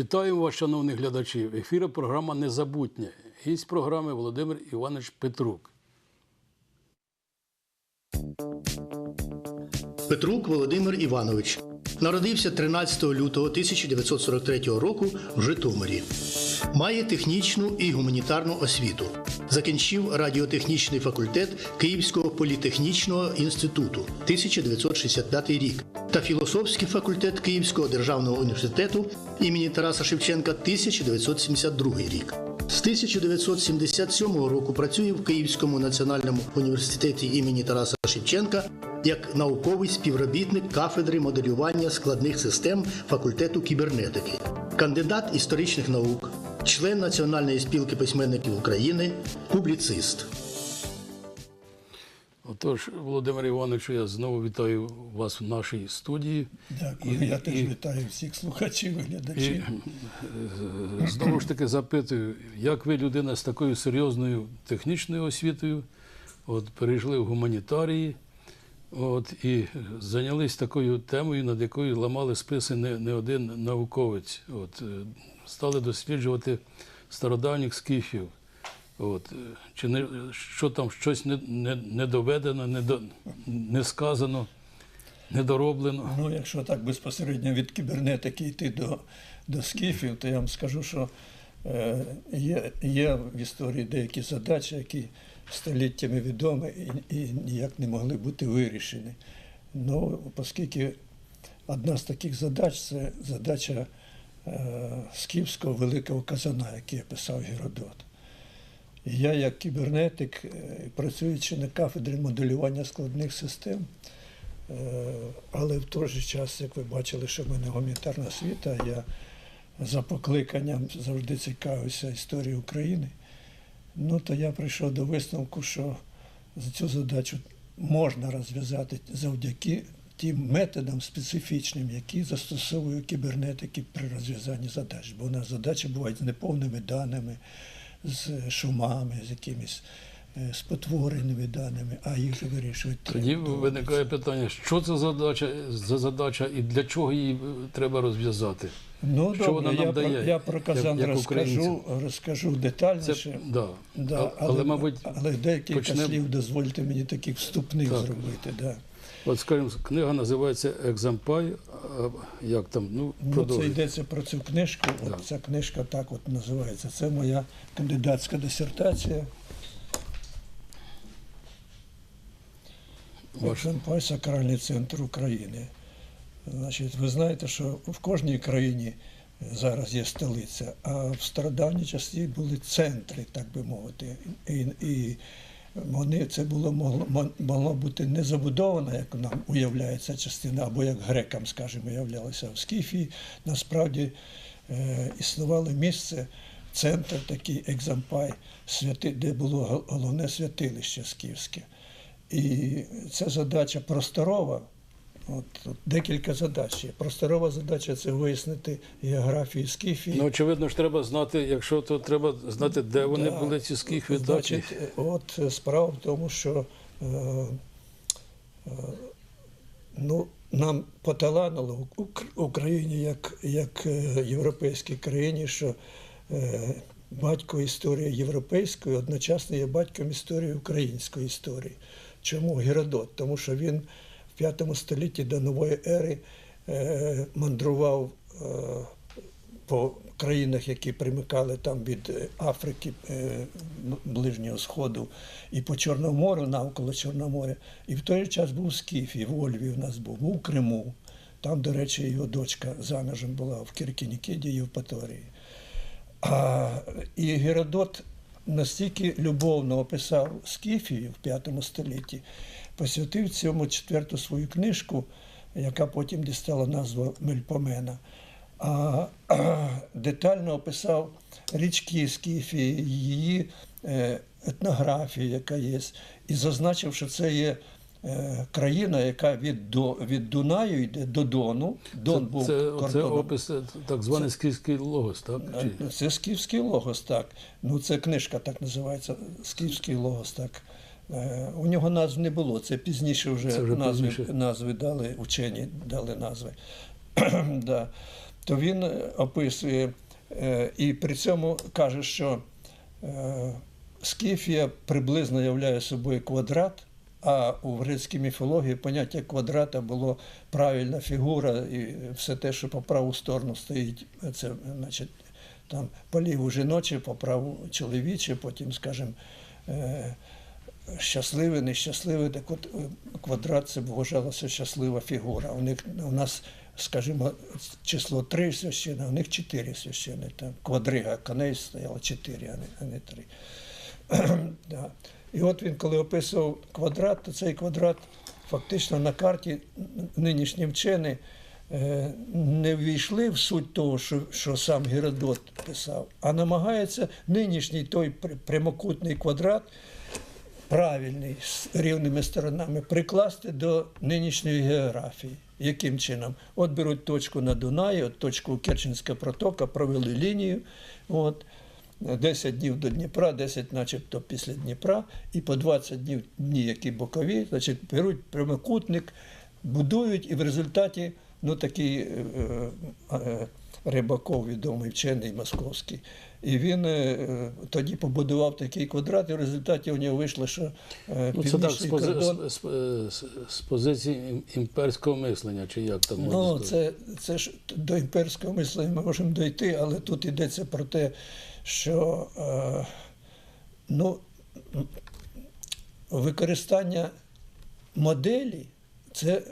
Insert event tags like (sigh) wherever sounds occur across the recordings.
Вітаю вас, шановні глядачі. В ефірі програма Незабутнє. Гість програми Володимир Іванович Петрук. Петрук Володимир Іванович народився 13 лютого 1943 року в Житомирі. Має технічну і гуманітарну освіту. Закінчив радіотехнічний факультет Київського політехнічного інституту 1965 рік та філософський факультет Київського державного університету імені Тараса Шевченка 1972 рік. З 1977 року працює в Київському національному університеті імені Тараса Шевченка як науковий співробітник кафедри моделювання складних систем факультету кібернетики, кандидат історичних наук, член Національної спілки письменників України, публіцист. Отож, Володимир Івановичу, я знову вітаю вас в нашій студії. Дякую. І- я теж і- вітаю всіх слухачів і І глядачів. е, знову ж таки запитую, як ви, людина з такою серйозною технічною освітою, от, перейшли в гуманітарії, от, і зайнялись такою темою, над якою ламали списи не, не один науковець. От, е, стали досліджувати стародавніх скіфів. От, е, чи не, що там щось не, не, не доведено, не, до, не сказано, не дороблено. Ну, якщо так безпосередньо від кібернетики йти до, до скіфів, то я вам скажу, що е, є, є в історії деякі задачі, які століттями відомі і, і ніяк не могли бути вирішені. Ну, оскільки одна з таких задач це задача скіфського великого казана, який описав Геродот. І я, як кібернетик, е, працюючи на кафедрі моделювання складних систем, е, але в той же час, як ви бачили, що в мене гуманітарна освіта, я за покликанням завжди цікавився історією України. Ну, то я прийшов до висновку, що за цю задачу можна розв'язати завдяки тим методам специфічним, які застосовує кібернетики при розв'язанні задач. Бо у нас задачі бувають з неповними даними, з шумами, з якимись е, спотвореними даними, а їх же вирішують. Тоді виникає питання, що це за задача, за задача і для чого її треба розв'язати? Ну, Що добре, вона нам я, дає, про, я про казан як- як розкажу, розкажу Це, детальніше. да. Да, але, але, мабуть, але декілька почнемо- слів дозвольте мені таких вступних Так. зробити. Да. От, скажімо, книга називається Екзампай. Як там? Ну, Ну, це йдеться про цю книжку. От Да. ця книжка так от називається. Це моя кандидатська дисертація. Ваш. Екземпай сакральний центр України. Значить, ви знаєте, що в кожній країні зараз є столиця, а в стародавній часі були центри, так би мовити. І, і вони це було могло, могло бути не забудовано, як нам уявляється частина, або як грекам, скажімо, уявлялося в Скіфії. Насправді е, існувало місце, центр такий екзампай, святи, де було головне святилище скіфське. І ця задача просторова. От, от декілька задач є. Просторова задача це вияснити географію Скіфії. Ну, очевидно ж, треба знати, якщо то треба знати, де вони Да. були ці скіфи. Значить, от е, справа в тому, що е, е, ну, нам поталанило в Україні як, як е, європейській країні, що е, батько історії європейської одночасно є батьком історії української історії. Чому Геродот? Тому що він в п'ятому столітті до нової ери е, мандрував е, по країнах, які примикали там від Африки, е, Ближнього Сходу, і по Чорному морю, навколо Чорного моря. І в той час був Скіфі, в Ольві у нас був, був у Криму. Там, до речі, його дочка заміжем була в Кіркінікіді, Євпаторії. А, і Геродот настільки любовно описав Скіфію в V столітті, посвятив цьому четверту свою книжку, яка потім дістала назву Мельпомена. А, а (clears throat) детально описав річки Скіфії, її е, етнографію, яка є, і зазначив, що це є е, країна, яка від, до, від Дунаю йде до Дону. Дон був це, це опис, е, так званий скіфський логос, так? Чи? Це скіфський логос, так. Ну, це книжка так називається. Скіфський логос, так. Е, У нього назв не було. Це пізніше вже, Це вже назви, пізніше. назви дали, учені дали назви. (clears throat) да. то він е, описує е, і при цьому каже, що Скіфія приблизно являє собою квадрат, а у грецькій міфології поняття квадрата було правильна фігура, і все те, що по праву сторону стоїть, це значить там по ліву жіноче, по праву чоловіче, потім, скажімо, щасливий, нещасливий. Так от е, квадрат це вважалося щаслива фігура. У них у нас, скажімо, число три священи, у них чотири священи. Там квадрига коней стояло чотири, а не, а не три. (clears throat) да. І от він, коли описував квадрат, то цей квадрат фактично на карті нинішні вчені е, не ввійшли в суть того, що, що сам Геродот писав, а намагається нинішній той прямокутний квадрат правильний з рівними сторонами прикласти до нинішньої географії. Яким чином? От беруть точку на Дунаї, от точку Керченська протока, провели лінію. От, 10 днів до Дніпра, 10 начебто після Дніпра, і по 20 днів дні, які бокові, значить, беруть прямокутник, будують, і в результаті ну, такий е, е, е, Рибаков, відомий вчений московський. І він е, тоді побудував такий квадрат, і в результаті у нього вийшло, що е, Ну, це так, з, кордон. з, з, з, з позиції імперського мислення, чи як там можна Ну, сказати? це, це ж до імперського мислення ми можемо дойти, але тут йдеться про те, що е, ну, використання моделі це.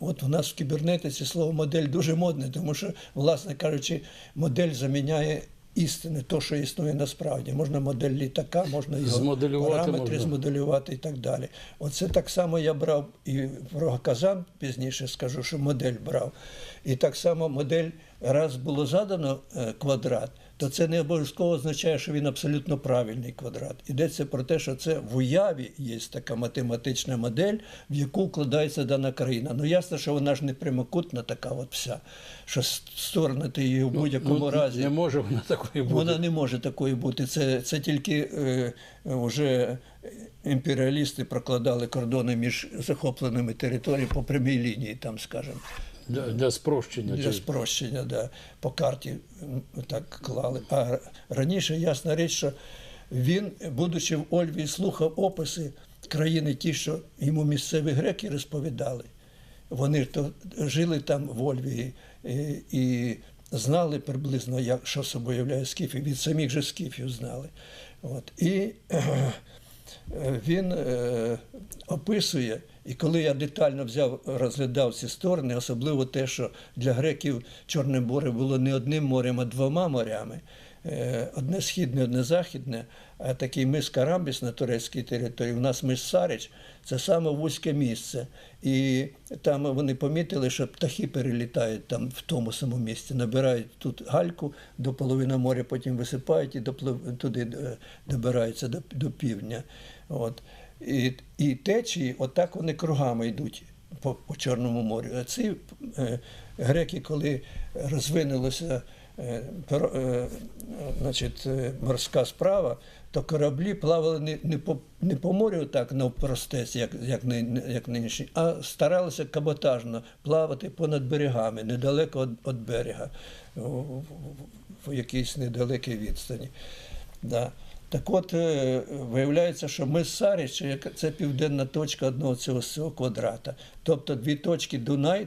От у нас в кібернетиці слово модель дуже модне, тому що, власне кажучи, модель заміняє істини, то, що існує насправді. Можна модель літака, можна його Змоделювати параметри можна. змоделювати і так далі. Оце так само я брав і про Казан пізніше скажу, що модель брав. І так само модель, раз було задано е, квадрат, то це не обов'язково означає, що він абсолютно правильний квадрат. Йдеться про те, що це в уяві є така математична модель, в яку вкладається дана країна. Ну ясно, що вона ж не прямокутна така от вся, що с- сторони ти її в будь-якому ну, разі. Не може вона такої бути. Вона не може такої бути. Це, це тільки е, вже імперіалісти прокладали кордони між захопленими територіями по прямій лінії, там, скажімо, Для, для спрощення. для чи- спрощення, да, по карті так клали. А раніше ясна річ, що він, будучи в Ольві, слухав описи країни, ті, що йому місцеві греки розповідали. Вони то жили там в Ольвії і, і знали приблизно, як, що собою являє скіфів, від самих же скіфів знали. От. І (clears throat) е, він е, описує, і коли я детально взяв, розглядав ці сторони, особливо те, що для греків Чорне море було не одним морем, а двома морями. Е, Одне східне, одне західне, а такий мис Карамбіс на турецькій території, у нас мис Сарич, це саме вузьке місце. І там вони помітили, що птахи перелітають там в тому самому місці, набирають тут гальку до половини моря, потім висипають і туди е, добираються до, до півдня. От. І, і течії, отак вони кругами йдуть по, по Чорному морю. А ці е, греки, коли розвинулося е, е, значить, е, морська справа, то кораблі плавали не, не, по, не по морю так навпростець, як, як, як нинішні, а старалися каботажно плавати понад берегами, недалеко від, берега, в, якійсь недалекій відстані. Да. Так от, е, виявляється, що ми Сарич, яка- це південна точка одного цього, цього квадрата. Тобто дві точки Дунай,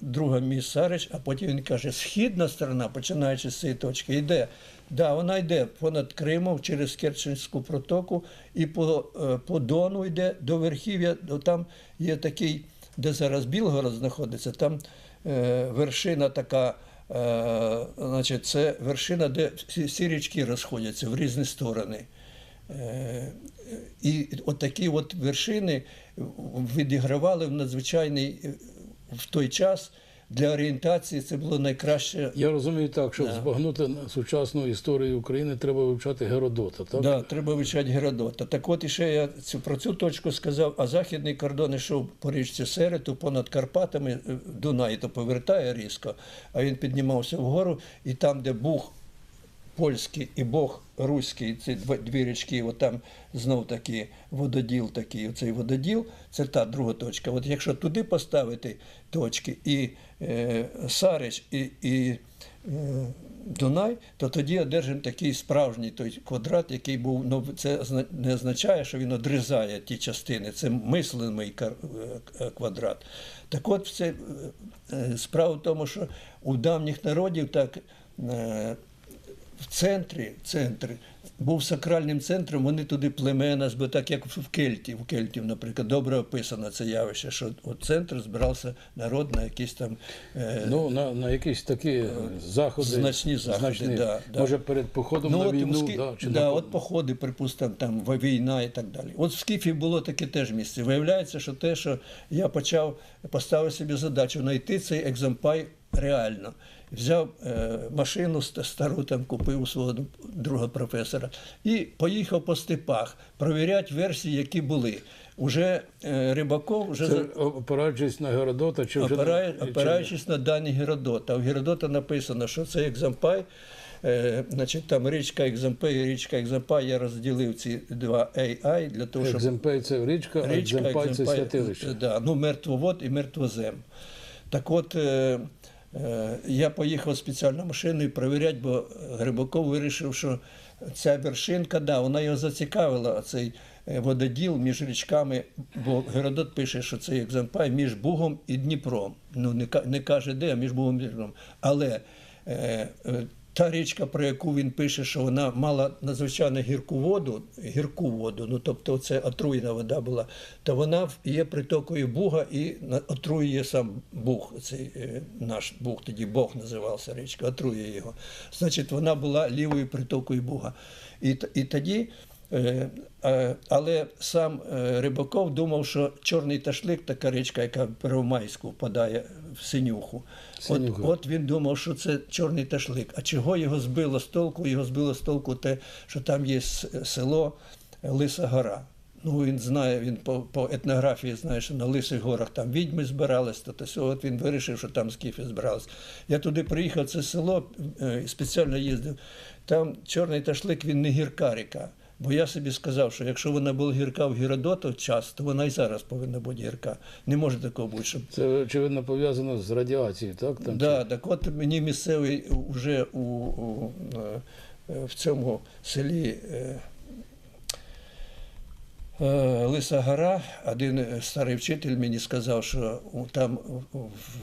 друга міс Сарич, а потім він каже, східна сторона, починаючи з цієї точки, йде. Да, вона йде понад Кримом через Керченську протоку і по, е, по Дону йде до верхів'я. Там є такий, де зараз Білгород знаходиться, там е, вершина така. Е, значить, це вершина, де всі, всі річки розходяться в різні сторони. Е, і от такі от вершини відігравали в надзвичайний е, в той час для орієнтації це було найкраще. Я розумію так, щоб Да. збагнути сучасну історію України, треба вивчати Геродота, так? Да, треба вивчати Геродота. Так от і ще я цю, про цю точку сказав, а західний кордон йшов по річці Серету понад Карпатами, е, Дунай то повертає різко, а він піднімався вгору, і там, де Буг польський і Бог руський, ці дві річки, от там знов таки вододіл такий, оцей вододіл, це та друга точка. От якщо туди поставити точки, і е, Сарич, і, і е, Дунай, то тоді одержимо такий справжній той квадрат, який був. Ну, це не означає, що він одрізає ті частини. Це мислимий кар- е, квадрат. Так от, це, е, справа в тому, що у давніх народів так. В центрі, центр був сакральним центром, вони туди племена, так як в Кельті, в Кельтів, наприклад, добре описано це явище, що от центр збирався народ на якісь там е, Ну, на, на якісь такі е, заходи. значні заходи, да, да. Може, перед походом Ну, на от, війну, Ски- да, чи да, на от походи, припустимо, там війна і так далі. От в Скіфі було таке теж місце. Виявляється, що те, що я почав поставив собі задачу знайти цей екземпай реально. Взяв е, машину стару, там купив у свого друга професора і поїхав по степах провіряти версії, які були. Уже е, Рибаков вже Це опираючись на Геродота, чи вже Опирає, чи- на дані Геродота. У Геродота написано, що цей екзампай, е, значить, там річка Екзампей і річка Екзампай, я розділив ці два AI для того, щоб Екземпей це річка, а екземпай це святилище. Да, ну, мертвовод і мертвозем. Так от, я поїхав спеціально машиною перевіряти, бо Грибаков вирішив, що ця вершинка, да, вона його зацікавила, цей е, вододіл між річками, бо Геродот пише, що цей екземпай між Бугом і Дніпром. Ну, не, каже де, а між Бугом і Дніпром. Але е, е, та річка, про яку він пише, що вона мала надзвичайно гірку воду, гірку воду, ну тобто це отруєна вода була, то вона є притокою Буга і отруює сам Буг, цей е, наш Буг, тоді Бог називався річка, отруює його. Значить, вона була лівою притокою Буга. І, і тоді. Е, е, Але сам е, Рибаков думав, що Чорний ташлик, така річка, яка в Первомайську впадає в Синюху. От, от він думав, що це чорний ташлик. А чого його збило з толку? Його збило з толку те, що там є село Лиса Гора. Ну, він знає, він по, по етнографії знає, що на Лисих горах там відьми збирались, то, то от він вирішив, що там скіфи збирались. Я туди приїхав, це село, спеціально їздив. Там чорний ташлик, він не гірка ріка. Бо я собі сказав, що якщо вона була гірка в Геродотов час, то вона і зараз повинна бути гірка. Не може такого бути, щоб Це очевидно пов'язано з радіацією, так? Там, Да, так от мені місцевий вже у, у, е, в цьому селі е, е, Лиса Гора, один старий вчитель мені сказав, що там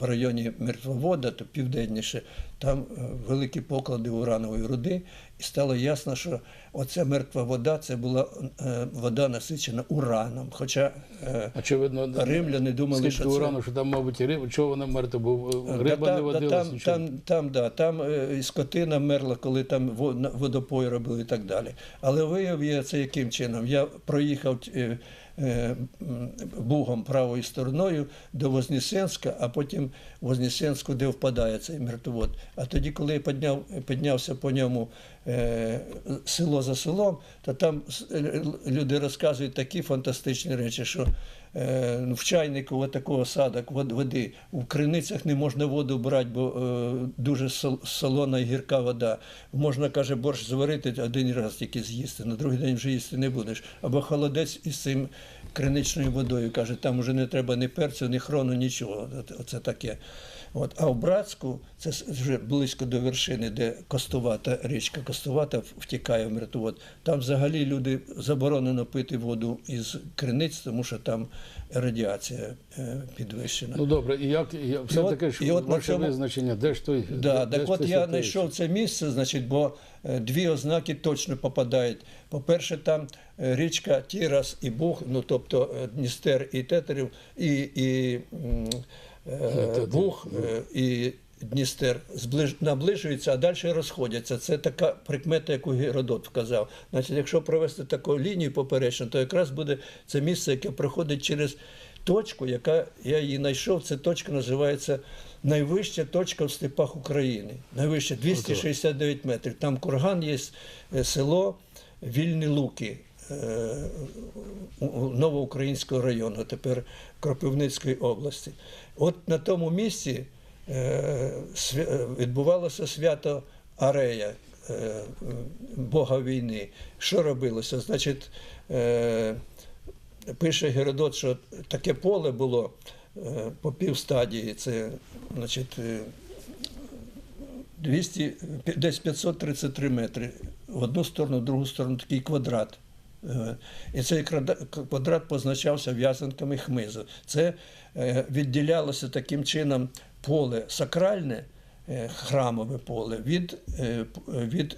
в районі Мертвовода, то південніше, там е, великі поклади уранової руди, і стало ясно, що оця мертва вода це була е, вода насичена ураном. Хоча е, Очевидно, римляни думали, що це- урану, що там, мабуть, і риба. Чого вона мертва? Бо риба Да, не там, да, там, там, там, да, там і скотина мерла, коли там во- на- водопої робили і так далі. Але виявив я це яким чином? Я проїхав Бугом правою стороною до Вознесенська, а потім Вознесенську, де впадає цей мертвовод. А тоді, коли підняв, піднявся по ньому е, село за селом, то там е, люди розказують такі фантастичні речі, що е, в чайнику такого садок води, в криницях не можна воду брати, бо е, дуже солона і гірка вода. Можна, каже, борщ зварити один раз тільки з'їсти, на другий день вже їсти не будеш. Або холодець із цим криничною водою, каже, там вже не треба ні перцю, ні хрону, нічого. Оце таке. От, а в Братську, це вже близько до вершини, де Костувата, річка Костувата втікає в мертвовод, там взагалі люди заборонено пити воду із криниць, тому що там радіація е, підвищена. Ну добре, і як і все таке ж і от ваше цьому- визначення, де ж той? Да, де, так от я знайшов це місце, значить, бо е, дві ознаки точно попадають. По-перше, там е, річка Тірас і Буг, ну тобто Дністер і Тетерів, і, і Буг е, і Дністер наближуються, а далі розходяться. Це така прикмета, яку Геродот вказав. Значить, якщо провести таку лінію поперечно, то якраз буде це місце, яке проходить через точку, яка я її знайшов. Це точка називається найвища точка в степах України. Найвища 269 метрів. Там курган є е, село Вільні Луки. е, Новоукраїнського району, тепер Кропивницької області. От на тому місці е, відбувалося свято Арея, е, Бога війни. Що робилося? Значить, е, пише Геродот, що таке поле було по півстадії. Це, значить, е, 200, пі- десь 533 метри. В одну сторону, в другу сторону такий квадрат. Е, І цей квадрат позначався в'язанками хмизу. Це е, відділялося таким чином поле сакральне, е, храмове поле від, від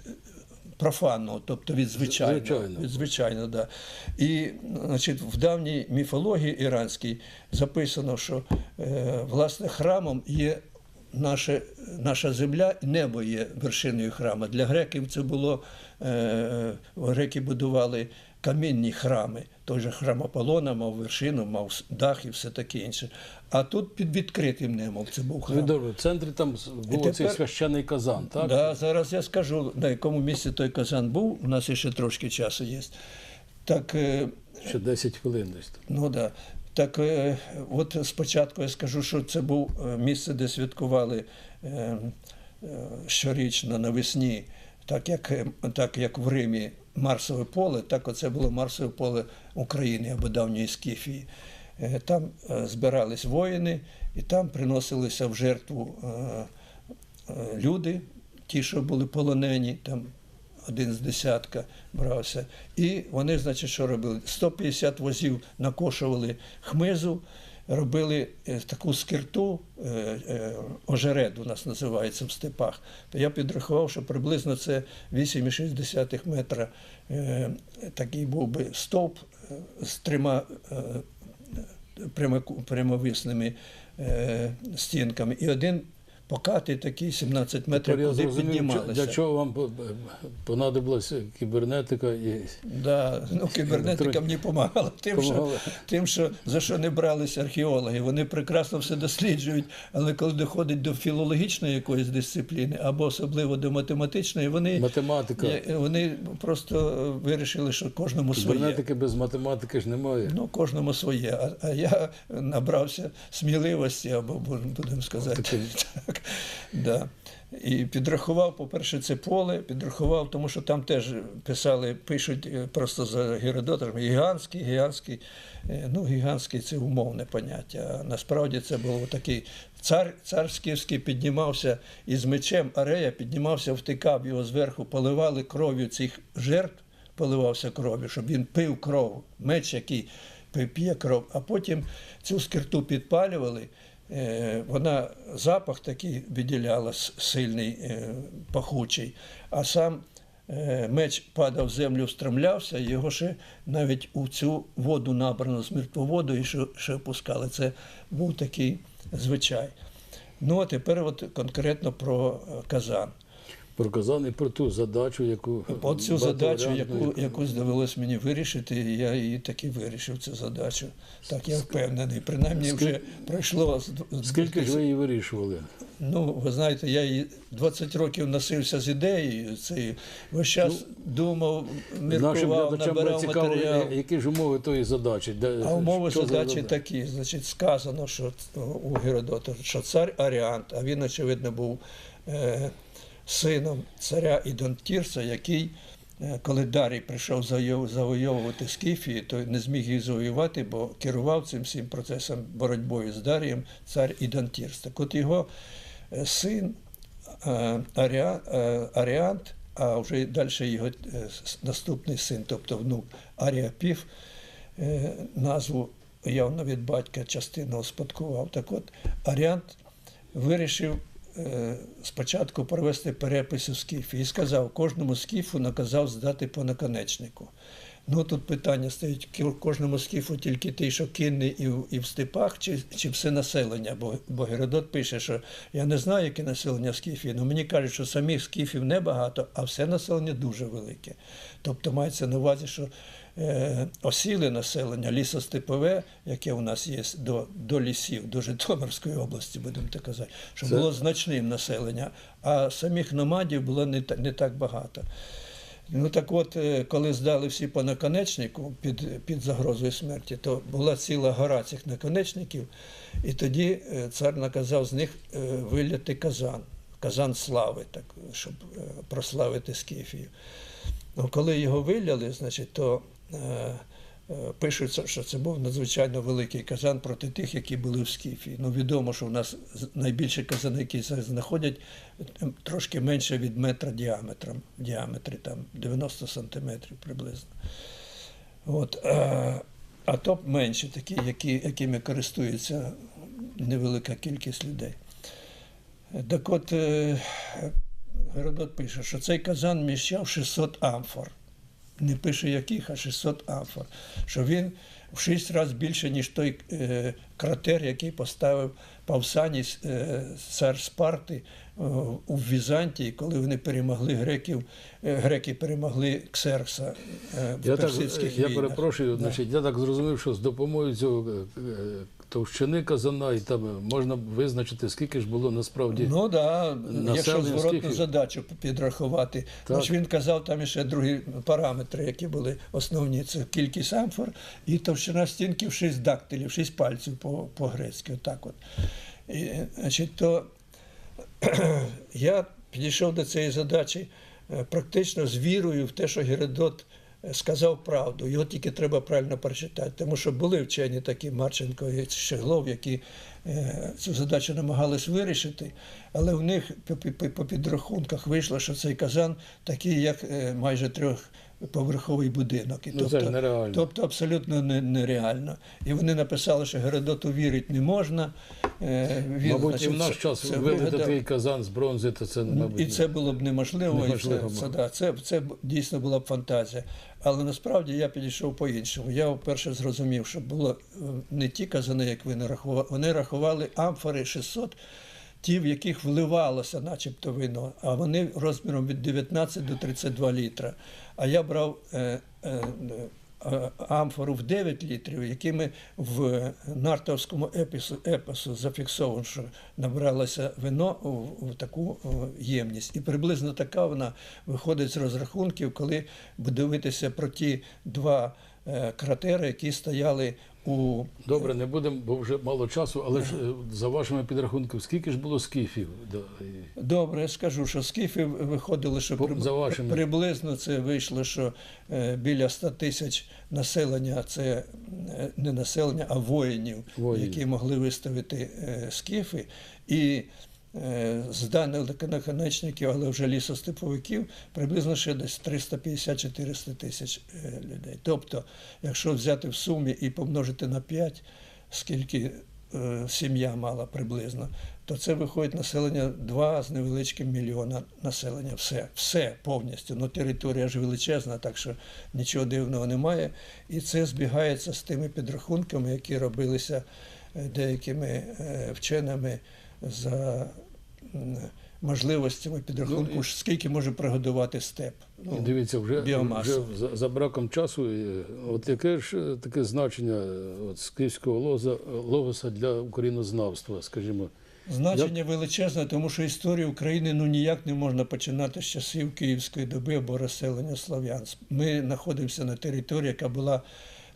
профанного, тобто від звичайного. Звичайного. Від звичайно, да. І значить, в давній міфології іранській записано, що власне храмом є наше, наша земля, і небо є вершиною храму. Для греків це було греки будували камінні храми. Той же храм Аполлона мав вершину, мав дах і все таке інше. А тут під відкритим небом це був храм. Ви добре, в центрі там був тепер- цей священний казан, так? Да, зараз я скажу, на якому місці той казан був. У нас ще трошки часу є. Так, е, Ще 10 хвилин десь. ну да. Так, е, от спочатку я скажу, що це був е, місце, де святкували щорічно навесні, так як, е, так як в Римі Марсове поле, так оце було Марсове поле України або давньої Скіфії. Е, Там е, збирались воїни, і там приносилися в жертву люди, ті, що були полонені, там один з десятка брався. І вони, значить, що робили? 150 возів накошували хмизу, робили е, таку скирту, е, е, ожеред у нас називається в степах. То я підрахував, що приблизно це 8,6 метра. Такий був би стовп з трьома прямовисними стінками. І один покатий такий 17 метрів, Тепер я куди зрозумів, піднімалися. для чого вам по- понадобилася кібернетика і Да, ну, кібернетика мені допомагала тим, що, тим, що за що не бралися археологи. Вони прекрасно все досліджують, але коли доходить до філологічної якоїсь дисципліни, або особливо до математичної, вони, математика. вони просто вирішили, що кожному своє. Кібернетики без математики ж немає. Ну, кожному своє. А, а я набрався сміливості, або будемо сказати. (laughs) Так, да. І підрахував, по-перше, це поле, підрахував, тому що там теж писали, пишуть е, просто за Геродотом, гігантський, гігантський. Е, Ну, гігантський це умовне поняття. А насправді це був такий цар, цар скіфський піднімався із мечем Арея, піднімався, втикав його зверху, поливали кров'ю цих жертв, поливався кров'ю, щоб він пив кров, меч, який п'є кров, а потім цю скирту підпалювали. Е, Вона запах такий виділяла сильний, е, пахучий, а сам е, меч падав в землю, встромлявся, його ще навіть у цю воду набрано з мертвоводу і ще, опускали. Це був такий звичай. Ну а тепер от конкретно про казан. Про казан і про ту задачу, яку От цю задачу, яку, яку довелось мені вирішити, і я її таки вирішив цю задачу. Так, я впевнений. Принаймні вже пройшло Скільки ж ви її вирішували? Ну, ви знаєте, я її 20 років носився з ідеєю цією. Весь час думав, Нашим міркував, набирав цікаво, матеріал. які ж умови тої задачі. Де, А умови що за задачі такі. Значить, сказано, що у Геродота, що цар Аріант, а він, очевидно, був е, сином царя Ідонтірса, який, е, коли Дарій прийшов завойовувати Скіфії, то не зміг їх завоювати, бо керував цим всім процесом боротьбою з Дарієм цар Ідонтірс. Так от його е, син е, Аріа, Аріант, а вже далі його наступний син, тобто внук Аріапів, назву явно від батька частину успадкував. Так от Аріант вирішив спочатку провести перепис у скіфі і сказав, кожному скіфу наказав здати по наконечнику. Ну тут питання стоїть кожному скіфу тільки той, що кінний і в, і в степах, чи, чи все населення. Бо, бо Геродот пише, що я не знаю, яке населення скіфії, але мені кажуть, що самих скіфів небагато, а все населення дуже велике. Тобто мається на увазі, що е, осіле населення, лісостепове, яке у нас є до, до лісів, до Житомирської області, будемо так казати, що Це- було значним населення, а самих номадів було не, не так багато. Ну так от, е, коли здали всі по наконечнику під, під загрозою смерті, то була ціла гора цих наконечників, і тоді е, цар наказав з них е, виляти казан, казан слави, так, щоб е, прославити Скіфію. Ну, коли його виляли, значить, то е, е, що це був надзвичайно великий казан проти тих, які були в Скіфії. Ну, відомо, що в нас найбільші казани, які знаходять, е, трошки менше від метра діаметром, в діаметрі там 90 сантиметрів приблизно. От, а, а то менші такі, які, якими користується невелика кількість людей. Так от е, Геродот пише, що цей казан міщав 600 амфор. Не пише яких, а 600 амфор. Що він в 6 разів більше, ніж той е, кратер, який поставив Павсаній, е, цар Спарти е, у Візантії, коли вони перемогли греків, е, греки перемогли Ксеркса е, в Я, так, персидських я перепрошую, Да. значить, я так зрозумів, що з допомогою цього е, е, товщини казана і там можна визначити, скільки ж було насправді. Ну так, да. якщо зворотну скільки? задачу підрахувати. Так. Тож він казав там ще другі параметри, які були основні. Це кількість амфор і товщина стінків 6 дактилів, 6 пальців по- по-грецьки. Отак от. І, значить, то (clears throat) я підійшов до цієї задачі е, практично з вірою в те, що Геродот е, сказав правду. Його тільки треба правильно прочитати. Тому що були вчені такі Марченко і Щеглов, які е, цю задачу намагались вирішити, але в них по, підрахунках вийшло, що цей казан такий, як майже майже трьохповерховий будинок. І Ну, це нереально. Тобто абсолютно нереально. І вони написали, що Геродоту вірити не можна. Е, Він, мабуть, і в наш час вигадав. такий казан з бронзи, то це, мабуть, І це було б неможливо, Неможливо і це, це, да, це, це дійсно була б фантазія. Але насправді я підійшов по-іншому. Я вперше зрозумів, що було е, не ті казани, як ви не рахували, вони рахували амфори 600, ті, в яких вливалося начебто вино, а вони розміром від 19 до 32 літра. А я брав е, е, е, амфору в 9 літрів, якими в нартовському епісу, епосу зафіксовано, що набралося вино в таку ємність. І приблизно така вона виходить з розрахунків, коли дивитися про ті два е, кратери, які стояли у Добре, не будемо, бо вже мало часу, але ж е, за вашими підрахунками, скільки ж було скіфів? Да, Добре, я скажу, що скіфи виходили, що По- за вашими. приблизно це вийшло, що е, біля 100 тисяч населення це е, не населення, а воїнів, Воїнів. які могли виставити е, скіфи. І е, з даних наконечників, але вже лісостеповиків, приблизно ще десь 350-400 тисяч е, людей. Тобто, якщо взяти в сумі і помножити на 5, скільки е, сім'я мала приблизно, то це виходить населення 2 з невеличким мільйона населення. Все, все повністю. Ну, територія ж величезна, так що нічого дивного немає. І це збігається з тими підрахунками, які робилися е, деякими е, вченими за можливостями підрахунку, Ну, і- скільки може прогодувати степ. Ну, І дивіться, вже, біомаса. вже за, за браком часу, е, от яке ж е, таке значення е, от, скіфського лоза, логоса для українознавства, скажімо, Значення величезне, тому що історію України ну ніяк не можна починати з часів Київської доби або розселення слав'ян. Ми знаходимося на території, яка була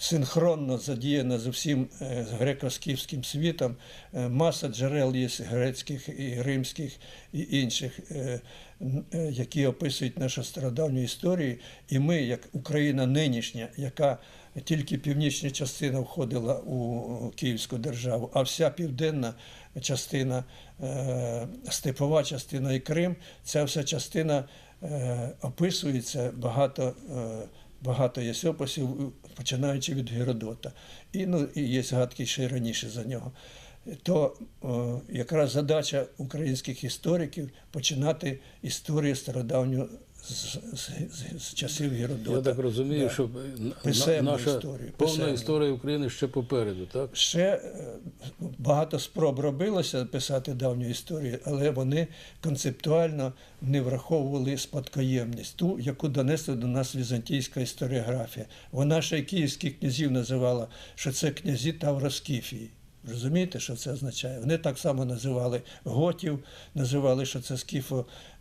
синхронно задіяна з усім е, греко-скіфським світом. Е, Маса джерел є грецьких і римських і інших, е, які описують нашу стародавню історію. І ми, як Україна нинішня, яка тільки північна частина входила у Київську державу, а вся південна частина, степова частина і Крим, ця вся частина описується багато. Багато є описів, починаючи від Геродота. І, ну, і є згадки ще й раніше за нього. То о, якраз задача українських істориків починати історію стародавню з, з, з, з часів Геродота. я так розумію, що на- Писемну наша історію, повна писемну. історія України ще попереду, так? Ще е, багато спроб робилося писати давню історію, але вони концептуально не враховували спадкоємність, ту, яку донесла до нас візантійська історіографія. Вона ще й київських князів називала, що це князі Тавроскіфії. Розумієте, що це означає? Вони так само називали готів, називали, що це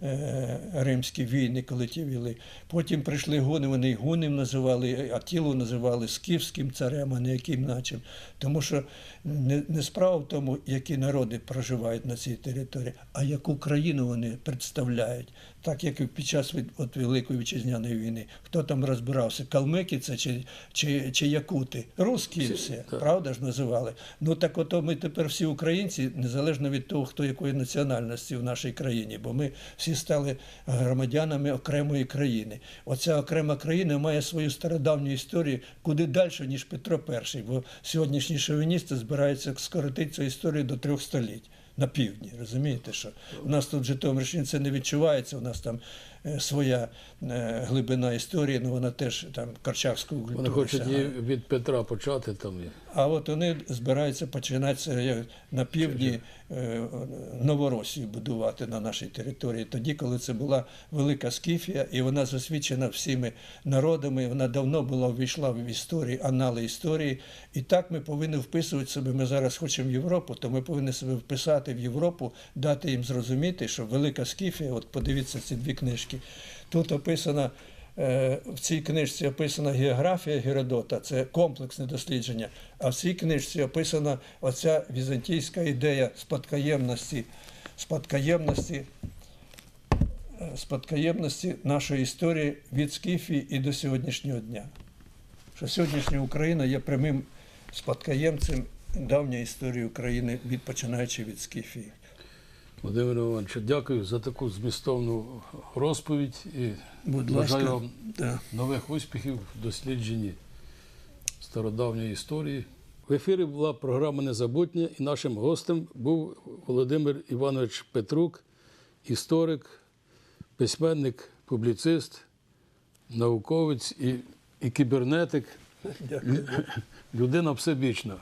скіфо-римські війни, коли ті вели. Потім прийшли гуни, вони і гунів називали, Атілу називали скіфським царем, а не яким начим. Тому що не, не справа в тому, які народи проживають на цій території, а яку країну вони представляють. Так як і під час від- от Великої вітчизняної війни. Хто там розбирався? Калмики це чи, чи, чи якути? Русські всі, правда ж називали. Ну так ото ми тепер всі українці, незалежно від того, хто якої національності в нашій країні, бо ми всі стали громадянами окремої країни. Оця окрема країна має свою стародавню історію куди далі, ніж Петро І, бо сьогоднішні шовіністи збираються скоротити цю історію до трьох століть. На півдні, розумієте, що у нас тут Житомирщині це не відчувається. У нас там своя е, глибина історії, ну вона теж там Корчакську культуру. Вони хочуть її від Петра почати там. А от вони збираються починати на півдні е, Новоросію будувати на нашій території, тоді, коли це була велика Скіфія, і вона засвідчена всіми народами. Вона давно була ввійшла в історії, анали історії. І так ми повинні вписувати себе. Ми зараз хочемо в Європу, то ми повинні себе вписати в Європу, дати їм зрозуміти, що велика Скіфія, от подивіться ці дві книжки. Тут описана. Е, В цій книжці описана географія Геродота, це комплексне дослідження. А в цій книжці описана оця візантійська ідея спадкоємності, спадкоємності, е, спадкоємності нашої історії від Скіфії і до сьогоднішнього дня. Що сьогоднішня Україна є прямим спадкоємцем давньої історії України, від починаючи від Скіфії. Володимир Іванович, дякую за таку змістовну розповідь і Будь бажаю ласка. вам Да. нових успіхів в дослідженні стародавньої історії. В ефірі була програма Незабутнє і нашим гостем був Володимир Іванович Петрук, історик, письменник, публіцист, науковець і, і кібернетик, Дякую. людина всебічна.